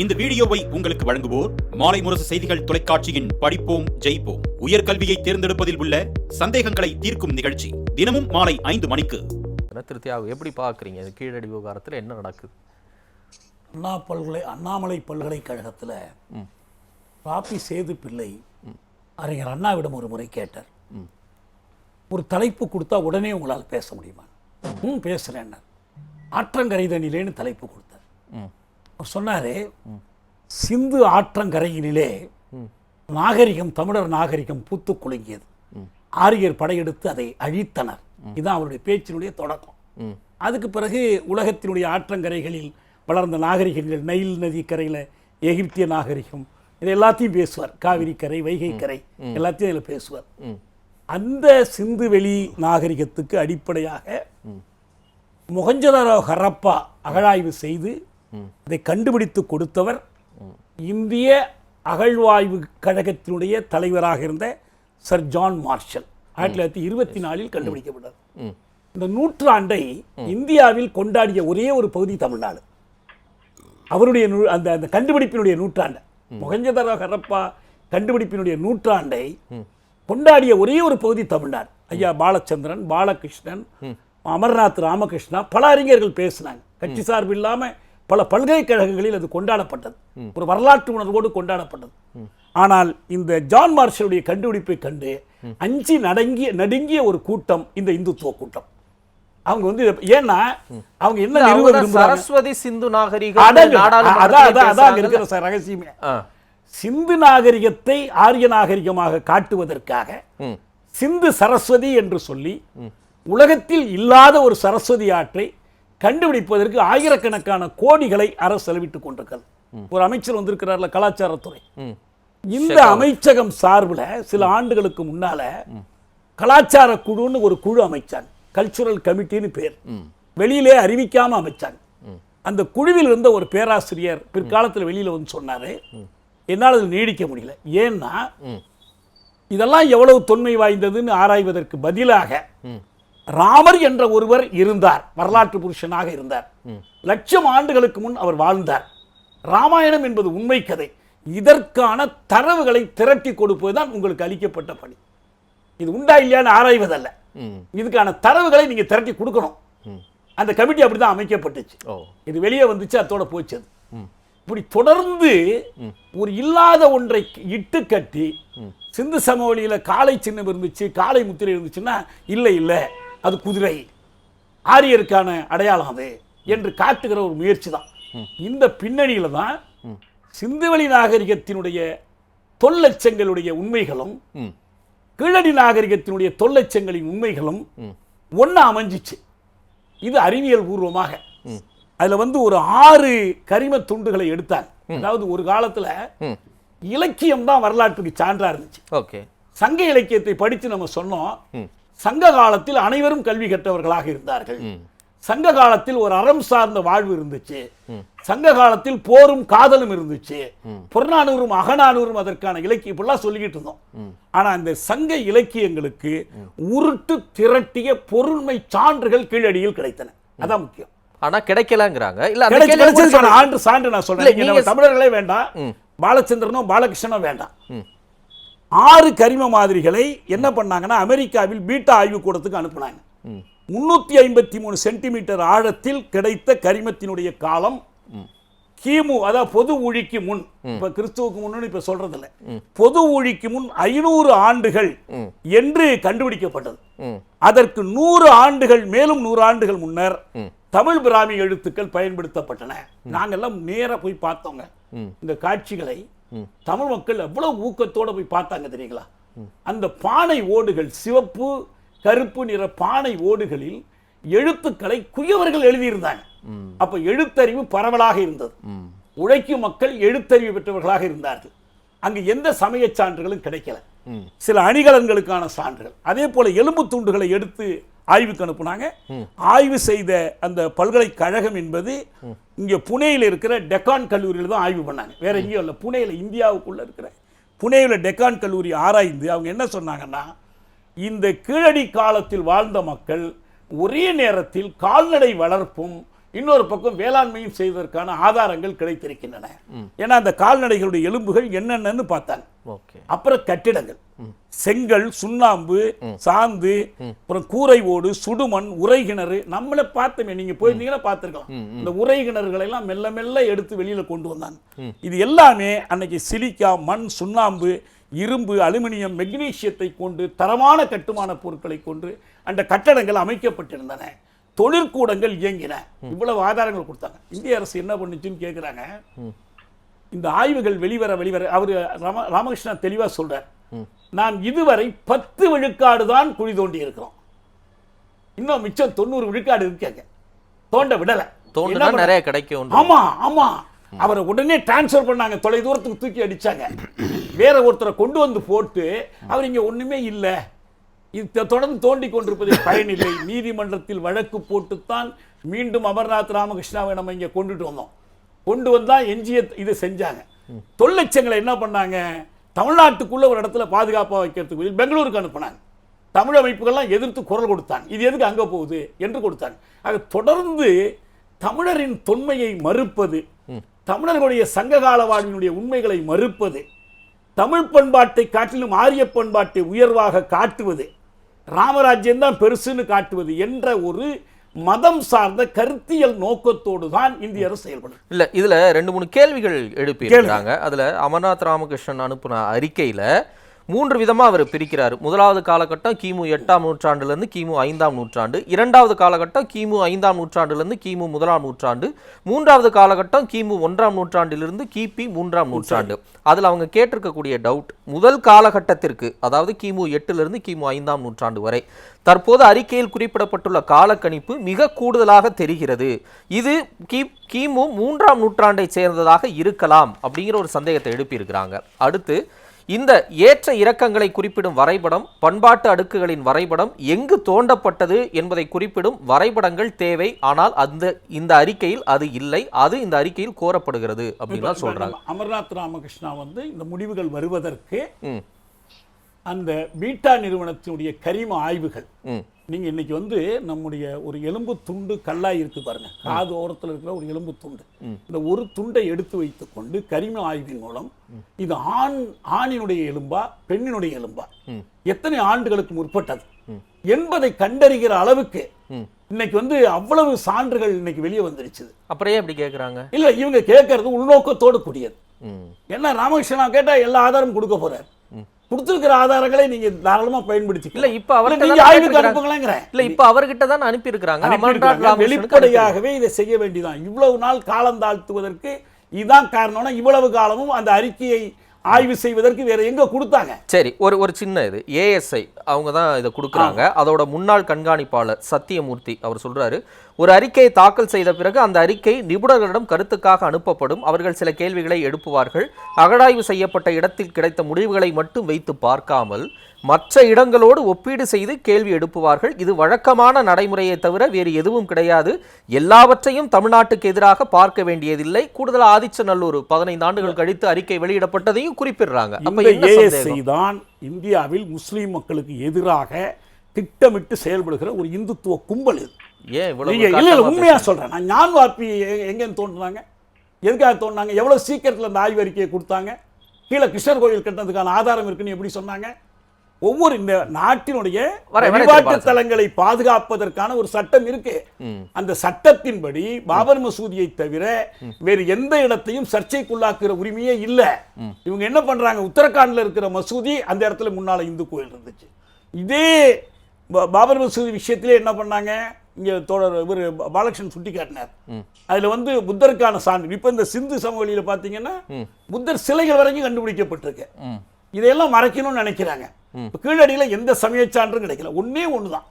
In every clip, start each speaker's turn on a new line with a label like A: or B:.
A: இந்த வீடியோவை உங்களுக்கு வழங்குவோர் மாலை முரசு செய்திகள் தொலைக்காட்சியின் படிப்போம் ஜெயிப்போம். உயர்கல்வியை தேர்ந்தெடுப்பதில் உள்ள சந்தேகங்களை தீர்க்கும் நிகழ்ச்சி தினமும் மாலை ஐந்து மணிக்கு.
B: திரு தியாகு எப்படி பார்க்குறீங்க? இந்த கீழடி விவகாரத்தில் என்ன நடக்குது?
C: அண்ணா பல்கலை அண்ணாமலை பல்கலைக்கழகத்தில் ராபி சேது பிள்ளை அறிஞர் அண்ணாவிடம் ஒரு முறை கேட்டார். ஒரு தலைப்பு கொடுத்தா உடனே உங்களால் பேச முடியுமா? ம் பேசுகிறேன் ஆற்றங்கரைதனிலேன்னு தலைப்பு கொடுத்தார். சொன்னார் சிந்து ஆற்றங்கரையினிலே நாகரிகம் தமிழர் நாகரிகம் பூத்து குலுங்கியது. ஆரியர் படையெடுத்து அதை அழித்தனர். இதுதான் அவருடைய பேச்சினுடைய தொடக்கம். அதுக்கு பிறகு உலகத்தினுடைய ஆற்றங்கரைகளில் வளர்ந்த நாகரிகங்கள் நைல் நதி கரையில் எகிப்திய நாகரிகம் இது எல்லாத்தையும் பேசுவார். காவிரி கரை வைகை கரை எல்லாத்தையும் இதில் பேசுவார். அந்த சிந்துவெளி நாகரிகத்துக்கு அடிப்படையாக மொஹஞ்சதாரோ ஹரப்பா அகழாய்வு செய்து அதை கண்டுபிடித்து கொடுத்தவர் இந்திய அகழ்வாய்வு கழகத்தினுடைய தலைவராக இருந்த சர் ஜான் மார்ஷல். ஆயிரத்தி தொள்ளாயிரத்தி இருபத்தி நாலில் கண்டுபிடிக்கப்பட்டது. இந்த நூற்றாண்டை இந்தியாவில் கொண்டாடிய ஒரே ஒரு பகுதி தமிழ்நாடு. அவருடைய அந்த அந்த கண்டுபிடிப்பினுடைய நூற்றாண்டை. மொஹஞ்சதாரோ ஹரப்பா கண்டுபிடிப்பினுடைய நூற்றாண்டை கொண்டாடிய ஒரே ஒரு பகுதி தமிழ்நாடு. ஐயா பாலச்சந்திரன் பாலகிருஷ்ணன் அமர்நாத் ராமகிருஷ்ணா பல அறிஞர்கள் பேசினாங்க. கட்சி சார்பு இல்லாம பல பல்கலைக்கழகங்களில் அது கொண்டாடப்பட்டது. ஒரு வரலாற்று உணர்வோடு கொண்டாடப்பட்டது. ஆனால் இந்த ஜான் மார்ஷலுடைய கண்டுபிடிப்பை கண்டு அஞ்சு நடங்கிய நடுங்கிய ஒரு கூட்டம் இந்த இந்துத்துவ கூட்டம். அவங்க வந்து ஏன்னா அவங்க என்ன
B: சரஸ்வதி சிந்து நாகரிகம்.
C: அதான் இருக்கிற ரகசியமே. சிந்து நாகரிகத்தை ஆரிய நாகரிகமாக காட்டுவதற்காக சிந்து சரஸ்வதி என்று சொல்லி உலகத்தில் இல்லாத ஒரு சரஸ்வதி ஆற்றை கண்டுபிடிப்பதற்கு ஆயிரக்கணக்கான கோடிகளை அரசு செலவிட்டுக் கொண்டிருக்கிறது. ஒரு அமைச்சர் வந்திருக்கிறார்ல கலாச்சாரத்துறை. இந்த அமைச்சகம் சார்புல சில ஆண்டுகளுக்கு முன்னால கலாச்சார குழுன்னு ஒரு குழு அமைச்சாங்க. கல்ச்சுரல் கமிட்டின்னு பேர். வெளியிலே அறிவிக்காம அமைச்சாங்க. அந்த குழுவில் இருந்த ஒரு பேராசிரியர் பிற்காலத்தில் வெளியில வந்து சொன்னாரு. என்னால் அது நீடிக்க முடியல. ஏன்னா இதெல்லாம் எவ்வளவு தொன்மை வாய்ந்ததுன்னு ஆராய்வதற்கு பதிலாக ராமர் என்ற ஒருவர் இருந்தார். வரலாற்று புருஷனாக இருந்தார். லட்சம் ஆண்டுகளுக்கு முன் அவர் வாழ்ந்தார். ராமாயணம் என்பது உண்மை கதை. இதற்கான தரவுகளை திரட்டி கொடுப்பதுதான் உங்களுக்கு அளிக்கப்பட்ட பணி. இது உண்டா இல்லையான்னு ஆராய்வதல்ல. இதுக்கான தரவுகளை நீங்க திரட்டி கொடுக்கணும். அந்த கமிட்டி அப்படிதான் அமைக்கப்பட்டுச்சு. இது வெளியே வந்துச்சு அதோட போச்சு இப்படி தொடர்ந்து ஒரு இல்லாத ஒன்றை இட்டு கட்டி சிந்து சமவெளியில காளை சின்னம் இருந்துச்சு காளை முத்திரை இருந்துச்சுன்னா இல்லை இல்லை. அது குதிரை. ஆரியருக்கான அடையாளம் அது என்று காட்டுகிற ஒரு முயற்சி தான் இந்த பின்னணியில தான் சிந்துவெளி நாகரிகத்தினுடைய தொல்லட்சங்களுடைய உண்மைகளும் கீழடி நாகரிகத்தினுடைய தொல்லட்சங்களின் உண்மைகளும் ஒண்ணா அமைஞ்சிச்சு. இது அறிவியல் பூர்வமாக. அதுல வந்து ஒரு ஆறு கரிம துண்டுகளை எடுத்தாங்க. அதாவது ஒரு காலத்துல இலக்கியம் தான் வரலாற்றுக்கு சான்றா இருந்துச்சு.
B: ஓகே.
C: சங்க இலக்கியத்தை படித்து நம்ம சொன்னோம். சங்க காலத்தில் அனைவரும் கல்வி கற்றவர்களாக இருந்தார்கள். சங்க காலத்தில் ஒரு அறம் சார்ந்த வாழ்வு இருந்துச்சு. சங்க காலத்தில் போரும் காதலும் இருந்துச்சு. புறநானூறும் அகநானூறும் அதற்கான இலக்கியம் இப்படிலாம் சொல்லிக்கிட்டு இருந்தோம். ஆனா இந்த சங்க இலக்கியங்களுக்கு உருட்டு திரட்டிய பொருண்மை சான்றுகள் கீழடியில் கிடைத்தன. அதான் முக்கியம்.
B: ஆனா கிடைக்கலங்கிறாங்க. இல்ல அந்த
C: ஆண்டு சான்று நான் சொல்றேன். தமிழர்களே வேண்டாம். பாலச்சந்திரனோ பாலகிருஷ்ணனோ வேண்டாம். ஆறு கரிம மாதிரிகளை என்ன பண்ணாங்கன்னா அமெரிக்காவில் பீட்டா ஆய்வுக்கூடத்துக்கு அனுப்புனாங்க. முன்னூத்தி ஐம்பத்தி மூணு சென்டிமீட்டர் ஆழத்தில் கிடைத்த கரிமத்தினுடைய காலம் கிமு அதாவது பொது ஊழிக்கு முன். இப்ப கிறிஸ்துவுக்கு முன்னு இப்ப சொல்றது இல்ல பொது ஊழிக்கு முன் ஐநூறு ஆண்டுகள் என்று கண்டுபிடிக்கப்பட்டது. அதற்கு நூறு ஆண்டுகள் மேலும் நூறு ஆண்டுகள் முன்னர் தமிழ் பிராமி எழுத்துக்கள் பயன்படுத்தப்பட்டன. நாங்கெல்லாம் நேரா போய் பார்த்தோங்க. இந்த காட்சிகளை தமிழ் மக்கள் எவ்வளவு ஊக்கத்தோட போய் பார்த்தாங்க தெரியுங்களா? அந்த பானை ஓடுகள் சிவப்பு கருப்பு நிற பானை ஓடுகளில் எழுத்துக்களை குயவர்கள் எழுதியிருந்தாங்க. அப்ப எழுத்தறிவு பரவலாக இருந்தது. உழைக்கும் மக்கள் எழுத்தறிவு பெற்றவர்களாக இருந்தார்கள். அங்கு எந்த சமய சான்றுகளும் கிடைக்கல. சில அணிகலன்களுக்கான சான்றுகள். அதே போல எலும்பு துண்டுகளை எடுத்து ஆய்வுக்கு அனுப்புனாங்க. ஆய்வு செய்த அந்த பல்கலைக்கழகம் என்பது இங்க புனேயில் இருக்கிற டெக்கான் கல்லூரியில் தான் ஆய்வு பண்ணாங்க. வேற எங்கேயும் இல்லை. புனேயில் இந்தியாவுக்குள்ள இருக்கிற புனேயில் டெக்கான் கல்லூரி ஆராய்ந்து அவங்க என்ன சொன்னாங்கன்னா இந்த கீழடி காலத்தில் வாழ்ந்த மக்கள் ஒரே நேரத்தில் கால்நடை வளர்ப்பும் இன்னொரு பக்கம் வேளாண்மையும் செய்வதற்கான ஆதாரங்கள் கிடைத்திருக்கின்றன. ஏன்னா அந்த கால்நடைகளுடைய எலும்புகள் என்னென்னு பார்த்தாங்க. அப்புறம் கட்டிடங்கள். செங்கல் சுண்ணாம்பு சாந்து அப்புறம் கூரை ஓடு சுடுமண் உரை கிணறு நம்மளே பார்த்தோமே நீங்க போயிருந்தீங்கன்னா பார்த்திருக்கலாம். இந்த உரை கிணறுகளை எல்லாம் மெல்ல மெல்ல எடுத்து வெளியில கொண்டு வந்தாங்க. இது எல்லாமே அன்னைக்கு சிலிக்கா மண் சுண்ணாம்பு இரும்பு அலுமினியம் மெக்னீசியத்தை கொண்டு தரமான கட்டுமான பொருட்களை கொண்டு அந்த கட்டடங்கள் அமைக்கப்பட்டிருந்தன. தொழிற்கூடங்கள் இயங்கின. இவ்வளவு ஆதாரங்கள் கொடுத்தாங்க. இந்திய அரசு என்ன பண்ணுச்சுன்னு கேட்குறாங்க இந்த ஆய்வுகள் வெளிவர வெளிவர அவர் ராம ராமகிருஷ்ணன் தெளிவா சொல்றார். நாம் இதுவரை பத்து விழுக்காடு தான் குழி தோண்டி இருக்கிறோம். இன்னும் மிச்சம் தொண்ணூறு விழுக்காடு இருக்காங்க தோண்ட விடல. பண்ண-
B: நிறைய கிடைக்கும்
C: ஆமா ஆமா. அவரை உடனே டிரான்ஸ்ஃபர் பண்ணாங்க. தொலை தூரத்துக்கு தூக்கி அடிச்சாங்க. வேற ஒருத்தரை கொண்டு வந்து போட்டு அவர் இங்க ஒண்ணுமே இல்லை. இது தொடர்ந்து தோண்டி கொண்டிருப்பதில் பயனில்லை. நீதிமன்றத்தில் வழக்கு போட்டுத்தான் மீண்டும் அமர்நாத் ராமகிருஷ்ணாவை நம்ம இங்க கொண்டுட்டு வந்தோம். கொண்டு வந்தா எஞ்சிய இதை செஞ்சாங்க. தொழிற்சங்களை என்ன பண்ணாங்க? தமிழ்நாட்டுக்குள்ள ஒரு இடத்துல பாதுகாப்பா வைக்கிறதுக்கு பெங்களூருக்கு அனுப்புனாங்க. தமிழ் அமைப்புகள்லாம் எதிர்த்து குரல் கொடுத்தாங்க. இது எதுக்கு அங்க போகுது? என்று கொடுத்தாங்க. ஆக தொடர்ந்து தமிழரின் தொன்மையை மறுப்பது தமிழர்களுடைய சங்ககால வாழ்வினுடைய உண்மைகளை மறுப்பது தமிழ் பண்பாட்டை காட்டிலும் ஆரிய பண்பாட்டை உயர்வாக காட்டுவது ராமராஜ்யம் தான் பெருசுன்னு காட்டுவது என்ற ஒரு மதம் சார்ந்த கருத்தியல் நோக்கத்தோடு தான் இந்திய அரசு செயல்படும்
B: இல்ல இதுல ரெண்டு மூணு கேள்விகள் எழுப்பியிருக்காங்க அதுல அமர்நாத் ராமகிருஷ்ணன் அனுப்புன அறிக்கையில மூன்று விதமாக அவர் பிரிக்கிறார். முதலாவது காலகட்டம் கிமு எட்டாம் நூற்றாண்டுலேருந்து கிமு ஐந்தாம் நூற்றாண்டு இரண்டாவது காலகட்டம் கிமு ஐந்தாம் நூற்றாண்டுலேருந்து கிமு முதலாம் நூற்றாண்டு மூன்றாவது காலகட்டம் கிமு ஒன்றாம் நூற்றாண்டிலிருந்து கிபி மூன்றாம் நூற்றாண்டு. அதில் அவங்க கேட்டிருக்கக்கூடிய டவுட் முதல் காலகட்டத்திற்கு அதாவது கிமு எட்டுலேருந்து கிமு ஐந்தாம் நூற்றாண்டு வரை தற்போது அறிக்கையில் குறிப்பிடப்பட்டுள்ள காலக்கணிப்பு மிக கூடுதலாக தெரிகிறது. இது கி கிமு மூன்றாம் நூற்றாண்டை சேர்ந்ததாக இருக்கலாம் அப்படிங்கிற ஒரு சந்தேகத்தை எழுப்பியிருக்கிறாங்க. அடுத்து இந்த ஏற்ற இறக்கங்களை குறிப்பிடும் வரைபடம் பண்பாட்டு அடுக்குகளின் வரைபடம் எங்கு தோண்டப்பட்டது என்பதை குறிப்பிடும் வரைபடங்கள் தேவை. ஆனால் அந்த இந்த அறிக்கையில் அது இல்லை. அது இந்த அறிக்கையில் கோரப்படுகிறது அப்படின்லாம் சொல்றாங்க.
C: அமர்நாத் ராமகிருஷ்ணா வந்து இந்த முடிவுகள் வருவதற்கு அந்த பீட்டா நிறுவனத்தினுடைய கரிம ஆய்வுகள்.
B: ம்.
C: நீங்க இன்னைக்கு வந்து நம்முடைய ஒரு எலும்பு துண்டு கல்லாய் இருக்கு பாருங்க. காது ஓரத்துல இருக்கிற ஒரு எலும்பு துண்டு. இந்த ஒரு துண்டை எடுத்து வைத்துக்கொண்டு கரிம ஆய்வின் மூலம் இது ஆண் ஆணினுடைய எலும்பா பெண்ணினுடைய எலும்பா? எத்தனை ஆண்டுகளுக்கு முற்பட்டது? என்பதை கண்டறிகிற அளவுக்கு இன்னைக்கு வந்து அவ்வளவு சான்றுகள் இன்னைக்கு வெளியே வந்துருச்சு
B: அப்புறம் ஏன் இப்படி கேட்குறாங்க
C: இல்ல இவங்க கேட்கறது உள்நோக்கத்தோடு கூடியது. என்ன ராமகிருஷ்ணனா கேட்டா எல்லா ஆதாரமும் கொடுக்க போறார். கொடுத்திருக்கிற ஆதாரங்களை நீங்க தாராளமா பயன்படுத்தி
B: இல்ல இப்ப அவர்கிட்ட
C: நீங்க ஆய்வுக்கு. அனுப்புங்களேங்கிறேன்.
B: இல்ல இப்ப அவர்கிட்ட தான் அனுப்பி
C: அனுப்பியிருக்காங்க. வெளிப்படையாகவே இதை செய்ய வேண்டியதான் இவ்வளவு நாள் காலம் தாழ்த்துவதற்கு இதான் காரணம்னா இவ்வளவு காலமும் அந்த அறிக்கையை ஆய்வு செய்வதற்கு வேற எங்க கொடுத்தாங்க?
B: சரி ஒரு ஒரு சின்ன இது. ஏஎஸ்ஐ அவங்க தான் இதை கொடுக்குறாங்க. அதோட முன்னாள் கண்காணிப்பாளர் சத்தியமூர்த்தி அவர் சொல்றாரு ஒரு அறிக்கையை தாக்கல் செய்த பிறகு அந்த அறிக்கை நிபுணர்களிடம் கருத்துக்காக அனுப்பப்படும். அவர்கள் சில கேள்விகளை எழுப்புவார்கள். அகழாய்வு செய்யப்பட்ட இடத்தில் கிடைத்த முடிவுகளை மட்டும் வைத்து பார்க்காமல் மற்ற இடங்களோடு ஒப்பீடு செய்து கேள்வி எழுப்புவார்கள். இது வழக்கமான நடைமுறையை தவிர வேறு எதுவும் கிடையாது. எல்லாவற்றையும் தமிழ்நாட்டுக்கு எதிராக பார்க்க வேண்டியதில்லை. கூடுதல் ஆதிச்சநல்லூர் பதினைந்து ஆண்டுகள் கழித்து அறிக்கை வெளியிடப்பட்டதையும் குறிப்பிடுறாங்க.
C: தான் இந்தியாவில் முஸ்லிம் மக்களுக்கு எதிராக திட்டமிட்டு செயல்படுகிற ஒரு இந்துத்துவ கும்பல் இது.
B: ஏன்
C: உண்மையா? சொல்றேன். நான் ஞான் வாப்பி எங்கன்னு தோன்றுனாங்க. எதுக்காக தோணுனாங்க எவ்வளவு சீக்கிரத்துல அந்த ஆய்வு அறிக்கையை கொடுத்தாங்க? கீழே கிருஷ்ணர் கோயில் கட்டினதுக்கான ஆதாரம் இருக்குன்னு எப்படி சொன்னாங்க? ஒவ்வொரு இந்த நாட்டினுடைய வழிபாட்டு. தலங்களை பாதுகாப்பதற்கான ஒரு சட்டம் இருக்கு. அந்த சட்டத்தின்படி பாபர் மசூதியை தவிர வேறு எந்த இடத்தையும் சர்ச்சைக்குள்ளாக்குற உரிமையே இல்ல. இவங்க என்ன பண்றாங்க? உத்தரகாண்ட்ல இருக்கிற மசூதி அந்த இடத்துல முன்னால இந்து கோயில் இருந்துச்சு. இதே பாபர் மசூதி விஷயத்திலே என்ன பண்ணாங்க? இங்க தோழர் இவர் பாலகிருஷ்ணன் சுட்டி காட்டினார். அதுல வந்து புத்தருக்கான சான்று. இப்ப இந்த சிந்து சமவெளியில பாத்தீங்கன்னா புத்தர் சிலைகள் வரைக்கும் கண்டுபிடிக்கப்பட்டிருக்கு. இதையெல்லாம் மறைக்கணும்னு நினைக்கிறாங்க. இப்ப கீழடியில எந்த சமய சான்றும் கிடைக்கல. ஒண்ணே ஒண்ணுதான்.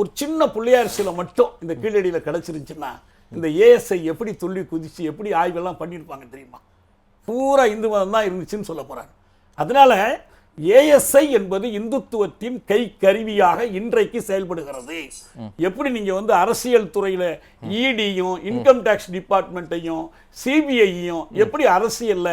C: ஒரு சின்ன பிள்ளையார் சிலை மட்டும் இந்த கீழடியில கிடச்சிருந்துச்சுன்னா இந்த ஏஎஸ்ஐ எப்படி துள்ளி குதிச்சு எப்படி ஆய்வெல்லாம் பண்ணியிருப்பாங்க தெரியுமா? பூரா இந்து மதம் தான் இருந்துச்சுன்னு சொல்ல போறாங்க. அதனால ஏஎஸ்ஐ என்பது இந்துத்துவத்தின் கை கருவியாக இன்றைக்கு செயல்படுகிறது. எப்படி நீங்க வந்து அரசியல் துறையில இடியும் இன்கம் டாக்ஸ் டிபார்ட்மெண்ட்டையும் சிபிஐயும் எப்படி அரசியல்ல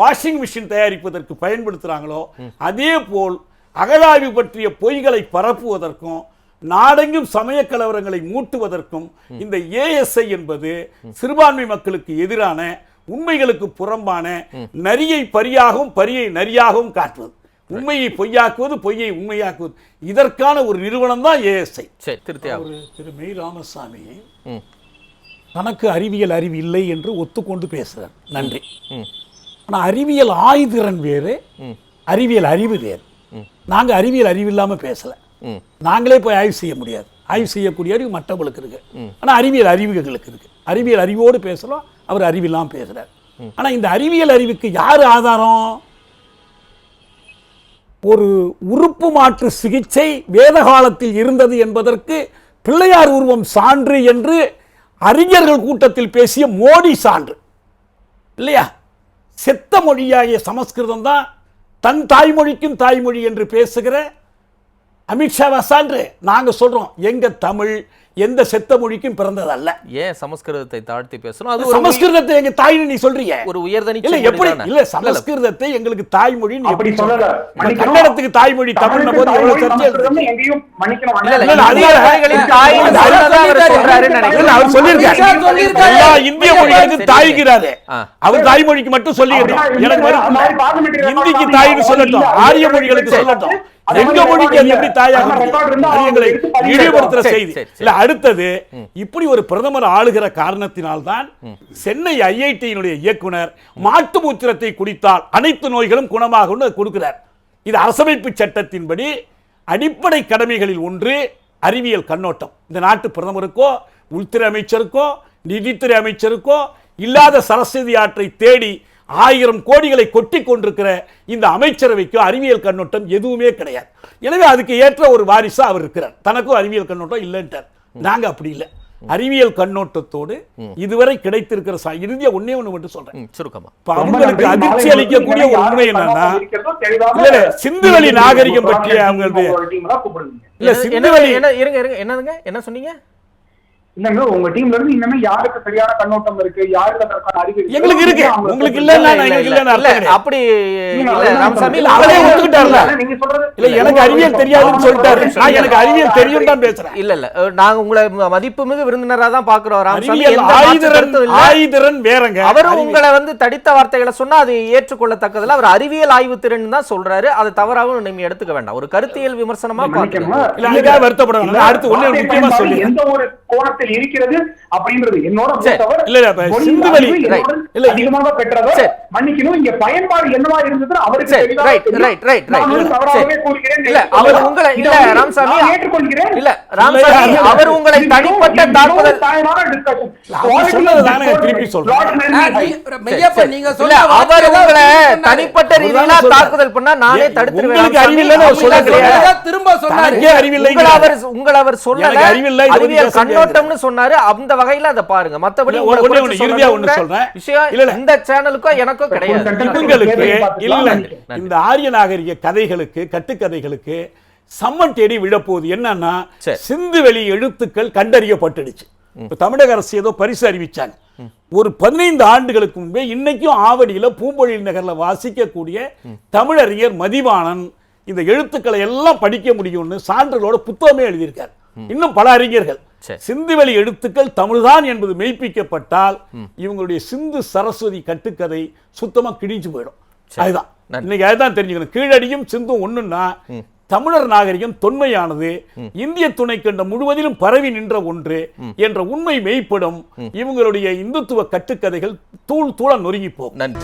C: வாஷிங் மிஷின் தயாரிப்பதற்கு பயன்படுத்துறாங்களோ அதே போல் அகழாய்வு பற்றிய பொய்களை பரப்புவதற்கும் நாடெங்கும் சமய கலவரங்களை மூட்டுவதற்கும் இந்த ஏஎஸ்ஐ என்பது சிறுபான்மை மக்களுக்கு எதிரான உண்மைகளுக்கு புறம்பான நரியை பரியாகவும் பரியை நரியாகவும் காட்டுவது. உண்மையை பொய்யாக்குவது பொய்யை உண்மையாக்குவது. இதற்கான ஒரு நிறுவனம் தான் ஏஎஸ்ஐ. திரு மெய் ராமசாமி தனக்கு அறிவியல் அறிவு இல்லை என்று ஒத்துக்கொண்டு பேசுறார். நன்றி.
B: ம்.
C: ஆனா அறிவியல் ஆய்திறன் வேறு. அறிவியல் அறிவு வேறு. நாங்க அறிவியல் அறிவு இல்லாம பேசல. நாங்களே போய் ஆய்வு செய்ய முடியாது. ஆய்வு செய்யக்கூடிய அறிவு மற்றவங்களுக்கு இருக்கு. ஆனா அறிவியல் அறிவுகளுக்கு இருக்கு. அறிவியல் அறிவோடு பேசுறோம் அவர் அறிவில்லாம பேசுறார். ஆனா இந்த அறிவியல் அறிவுக்கு யார் ஆதாரம்? ஒரு உறுப்பு மாற்று சிகிச்சை வேத காலத்தில் இருந்தது என்பதற்கு பிள்ளையார் உருவம் சான்று என்று அறிஞர்கள் கூட்டத்தில் பேசிய மோடி சான்று. இல்லையா? செத்த மொழியாகிய சமஸ்கிருதம் தான் தன் தாய்மொழிக்கும் தாய்மொழி என்று பேசுகிற அமித்ஷாவா சான்று. நாங்கள் சொல்கிறோம் எங்கள் தமிழ் எந்த செத்த மொழிக்கும் பிறந்ததல்ல.
B: ஏன் சமஸ்கிருதத்தை தாழ்த்தி பேசணும்? அது
C: சமஸ்கிருதத்தை எங்க தாய்னு நீ சொல்றீங்க
B: ஒரு உயர்தனி
C: இல்ல எப்படி? இல்ல சமஸ்கிருதத்தை எங்களுக்கு தாய்மொழி
D: அப்படி சொல்லல.
C: கன்னடத்துக்கு தாய்மொழி தமிழ்ன போது எவ்வளவு சர்ச்சை
B: அவர்
C: சொல்லியிருக்காரு. எல்லா இந்திய மொழிகளுக்கு தாய்கிறாரு. அவர் தாய்மொழிக்கு மட்டும் சொல்லிக்கிட்டோம் எனக்கு இந்திக்கு தாய்னு சொல்லட்டும். ஆரிய மொழிகளுக்கு சொல்லட்டும். எங்க மொழிக்கு அது எப்படி. தாயாக எங்களை இழிவுபடுத்துற செய்தி. இல்ல அடுத்தது இப்படி ஒரு பிரதமர் ஆளுகிற காரணத்தினால்தான் சென்னை ஐஐடியினுடைய இயக்குனர் மாட்டு மூத்திரத்தை குடித்தால் அனைத்து நோய்களும் குணமாகும்னு கொடுக்கிறார். இது அரசமைப்பு சட்டத்தின்படி அடிப்படை கடமைகளில் ஒன்று அறிவியல் கண்ணோட்டம். இந்த நாட்டு பிரதமருக்கோ உள்துறை அமைச்சருக்கோ நிதித்துறை அமைச்சருக்கோ இல்லாத சரஸ்வதி ஆற்றை தேடி ஆயிரம் கோடிகளை கொட்டி கொண்டிருக்கிற இந்த அமைச்சரவைக்கு அறிவியல் கண்ணோட்டம் எதுவுமே கிடையாது. எனவே அதுக்கு ஏற்ற ஒரு வாரிசா அவர் இருக்கிறார். தனக்கும் அறிவியல் கண்ணோட்டம் இல்லைன்ட்டார். நாங்க அப்படி இல்லை. அறிவியல் கண்ணோட்டத்தோடு இதுவரை கிடைத்திருக்கிற இறுதியா ஒண்ணே ஒண்ணு மட்டும் சொல்றேன்.
B: சுருக்கமா.
C: அவங்களுக்கு அதிர்ச்சி அளிக்கக்கூடிய ஒரு உண்மை என்னன்னா இல்ல, சிந்துவெளி நாகரிகம் பற்றிய அவங்களுடைய இல்ல
B: என்ன-
C: சிந்துவெளி
B: என்ன இருங்க இருங்க. என்னதுங்க? என்ன சொன்னீங்க?
D: இல்லங்க உங்க டீம்ல இருந்து இன்னுமே யாருக்கு சரியான கண்ணோட்டம் இருக்கு யாருக்கு அதற்கான அறிவு இருக்கு?
C: எங்களுக்கு இருக்கு.
D: அவங்க
C: உங்களுக்கு
D: சொல்லுங்க.
C: இல்லைன்னா
B: இல்ல,
C: எங்களுக்கு
B: இல்ல,
C: இல்லைன்னு
B: இல்ல,
C: அர்த்தம் கிடையாது.
B: அப்படி
D: நீங்க
B: இல்ல,
D: அதுதான்
B: ராமசாமி
D: சொல்றீங்க.
C: அவரே
B: அவரே
C: ஒத்துக்கிட்டார்ல.
D: இல்ல, நீங்க சொல்றது
C: இல்ல எனக்கு அறிவியல் தெரியாதுன்னு சொல்லிட்டாரு நான் எனக்கு அறிவியல் தெரியும் தான் பேசுறேன்
B: இல்ல இல்ல அஹ், நாங்க உங்களை ம- மதிப்புமிகு விருந்தினரா தான் பாக்குறோம் ராமசாமி
C: ஆயுதரன். ஆயுதரன் வேறங்க
B: அவரும்
C: அறிவியல்.
B: உங்களை வந்து தடித்த வார்த்தைகளை சொன்னா அது ஏற்றுக்கொள்ளத்தக்கதுல அவர் அறிவியல் ஆய்வு திறன் தான் சொல்றாரு அது தவறாகவும் நீங்க எடுத்துக்க வேண்டாம் ஒரு கருத்தியல் விமர்சனமா. பாக்குறீங்க
C: இல்ல, அதுக்காக அடுத்து ஒண்ணே முக்கியமா.
D: எந்த ஒரு கோணத்தில் இருக்கிறது அப்படின்றது. என்னோட அதிகமாக பெற்றவர். மன்னிக்கணும். இங்க பயன்பாடு என்னவா இருந்தது அவருக்கு ஏற்றுக்கொள்கிறேன்.
B: இல்ல ராமசாமி அவர் உங்களை தனிப்பட்ட தாக்குதல்.
C: அவர்
B: உங்களை. தனிப்பட்ட ரீதியில. தாக்குதல் பண்ணா நானே தடுத்துருவேன்.
E: திரும்ப சொன்னாரு.
C: அறிவில்லை
B: உங்களை அவர் உங்களை அவர் சொல்லல.
C: எனக்கு அறிவில்லை,
B: அறிவியல் கண்ணோட்டம்னு சொன்னாரு. அந்த வகையில அதை பாருங்க. மத்தபடி
C: இறுதியா ஒண்ணு சொல்றேன்.
B: விஷயம். இந்த சேனலுக்கோ எனக்கோ கிடையாது.
C: இல்ல. இந்த ஆரிய நாகரிக கதைகளுக்கு கட்டுக்கதைகளுக்கு சம்மன் தேடி விழப்போகுது. என்னன்னா
B: சரி.
C: சிந்துவெளி எழுத்துக்கள் கண்டறியப்பட்டுடுச்சு. இப்ப தமிழக அரசு ஏதோ பரிசு அறிவிச்சாங்க. ஒரு பதினைந்து ஆண்டுகளுக்கு முன்பே இன்னைக்கும் ஆவடியில பூம்பொழில் நகர்ல வாசிக்கக்கூடிய தமிழறிஞர் மதிவாணன் இந்த எழுத்துக்களை எல்லாம் படிக்க முடியும்னு சான்றுகளோட புத்தகமே எழுதியிருக்கார். இன்னும் பல அறிஞர்கள். சிந்துவெளி எழுத்துக்கள் தமிழ்தான் என்பது மெய்ப்பிக்கப்பட்டால் இவங்களுடைய சிந்து சரஸ்வதி கட்டுக்கதை சுத்தமா கிழிஞ்சு போயிடும். அதுதான். இன்னைக்கு அதுதான் தெரிஞ்சுக்கணும். கீழடியும் சிந்தும் ஒண்ணுன்னா தமிழர் நாகரிகம் தொன்மையானது இந்திய துணைக்கண்டம் முழுவதிலும் பரவி நின்ற ஒன்று என்ற உண்மை மெய்ப்படும் இவங்களுடைய இந்துத்துவ கட்டுக்கதைகள் தூள் தூள நொறுங்கி போகும்.
B: நன்றி.